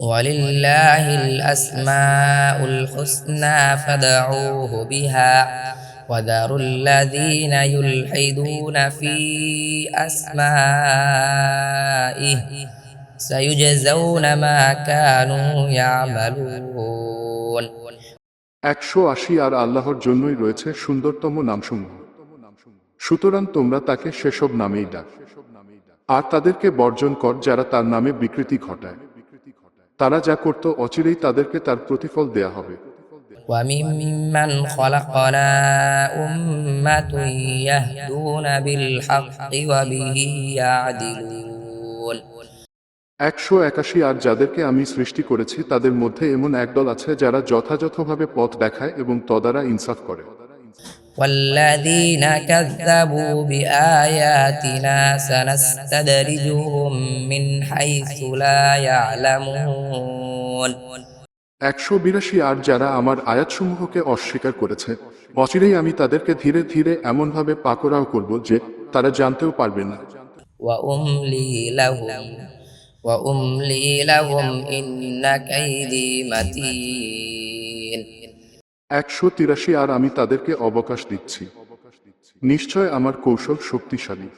ولله الأسماء الحسنى فادعوه بها وذروا الذين يلحدون في أسمائه سيجزون ما كانوا يعملون একশো আশি আর আল্লাহর জন্যই রয়েছে সুন্দরতম নামসমূহ সুতরাং তোমরা তাকে সেসব নামেই ডাক আর তাদেরকে বর্জন কর যারা তার নামে বিকৃতি ঘটায় তারা যা করত অচিরেই তাদেরকে তার প্রতিফল দেয়া হবে وممن خلقنا أمة يهدون بالحق وبه يعدلون একশো একাশি আর যাদেরকে আমি সৃষ্টি করেছি তাদের মধ্যে এমন একদল আছে যারা যথাযথভাবে পথ দেখায় এবং তদারা ইনসাফ করে والذين كذبوا بآياتنا سنستدرجهم من حيث لا يعلمون একশো বিরাশি আর যারা আমার আয়াতসমূহকে অস্বীকার করেছে অচিরেই আমি তাদেরকে ধীরে ধীরে এমনভাবে পাকড়াও করব যে তারা জানতেও পারবে না وأملي لهم وأملي لهم إن كيدي متين একশো তিরাশি আর আমি তাদেরকে অবকাশ দিচ্ছি। নিশ্চয় আমার কৌশল শক্তিশালী।